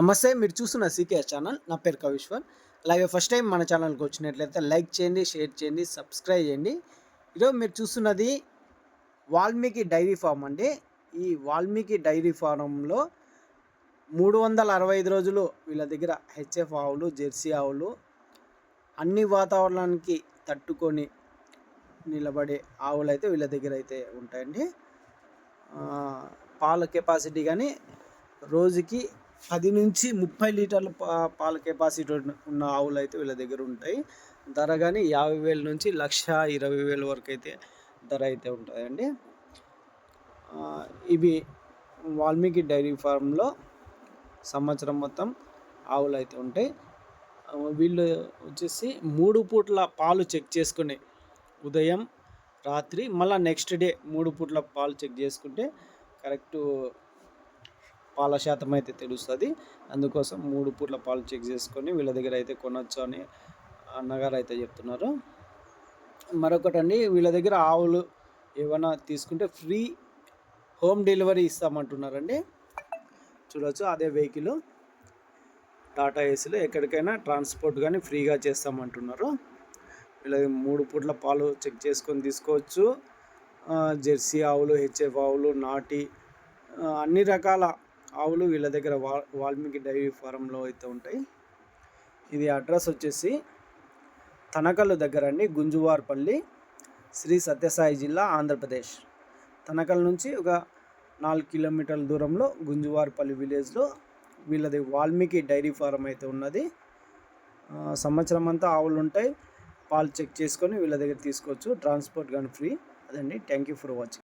నమస్తే మీరు చూస్తున్న సీకేఎస్ ఛానల్. నా పేరు కవిశ్వర్. అలాగే ఫస్ట్ టైం మన ఛానల్కి వచ్చినట్లయితే లైక్ చేయండి షేర్ చేయండి సబ్స్క్రైబ్ చేయండి. ఈరోజు మీరు చూస్తున్నది వాల్మీకి డైరీ ఫామ్ అండి. ఈ వాల్మీకి డైరీ ఫారంలో మూడు వందల అరవై ఐదు రోజులు వీళ్ళ దగ్గర హెచ్ఎఫ్ ఆవులు జెర్సీ ఆవులు అన్ని వాతావరణానికి తట్టుకొని నిలబడే ఆవులు అయితే వీళ్ళ దగ్గర అయితే ఉంటాయండి. పాల కెపాసిటీ కానీ రోజుకి పది నుంచి ముప్పై లీటర్ల పాల కెపాసిటీ ఉన్న ఆవులు అయితే వీళ్ళ దగ్గర ఉంటాయి. ధర కానీ యాభై వేల నుంచి లక్ష ఇరవై వేల వరకు అయితే ధర అయితే ఉంటాయండి. ఇవి వాల్మీకి డైరీ ఫార్మ్లో సంవత్సరం మొత్తం ఆవులు అయితే ఉంటాయి వీళ్ళు వచ్చేసి మూడు పూట్ల పాలు చెక్ చేసుకుని ఉదయం రాత్రి మళ్ళీ నెక్స్ట్ డే మూడు పూట్ల పాలు చెక్ చేసుకుంటే కరెక్టు పాల శాతం అయితే తెలుస్తుంది. అందుకోసం మూడు పూట్ల పాలు చెక్ చేసుకొని వీళ్ళ దగ్గర అయితే కొనొచ్చు అని అన్నగారు అయితే చెప్తున్నారు. మరొకటండి వీళ్ళ దగ్గర ఆవులు ఏమైనా తీసుకుంటే ఫ్రీ హోమ్ డెలివరీ ఇస్తామంటున్నారండి. చూడవచ్చు అదే వెహికల్ టాటా ఏసీలో ఎక్కడికైనా ట్రాన్స్పోర్ట్ కానీ ఫ్రీగా చేస్తామంటున్నారు. వీళ్ళ మూడు పూట్ల పాలు చెక్ చేసుకొని తీసుకోవచ్చు. జెర్సీ ఆవులు హెచ్ఎఫ్ ఆవులు నాటి అన్ని రకాల ఆవులు వీళ్ళ దగ్గర వా వాల్మీకి డైరీ ఫారంలో అయితే ఉంటాయి. ఇది అడ్రస్ వచ్చేసి తనకల్లు దగ్గర అండి గుంజువార్పల్లి శ్రీ సత్యసాయి జిల్లా ఆంధ్రప్రదేశ్. తనకల్ నుంచి ఒక నాలుగు కిలోమీటర్ల దూరంలో గుంజువార్పల్లి విలేజ్లో వీళ్ళది వాల్మీకి డైరీ ఫారం అయితే ఉన్నది. సంవత్సరం అంతా ఆవులు ఉంటాయి. పాలు చెక్ చేసుకొని వీళ్ళ దగ్గర తీసుకోవచ్చు. ట్రాన్స్పోర్ట్ కానీ ఫ్రీ. అదండి. Thank you for watching.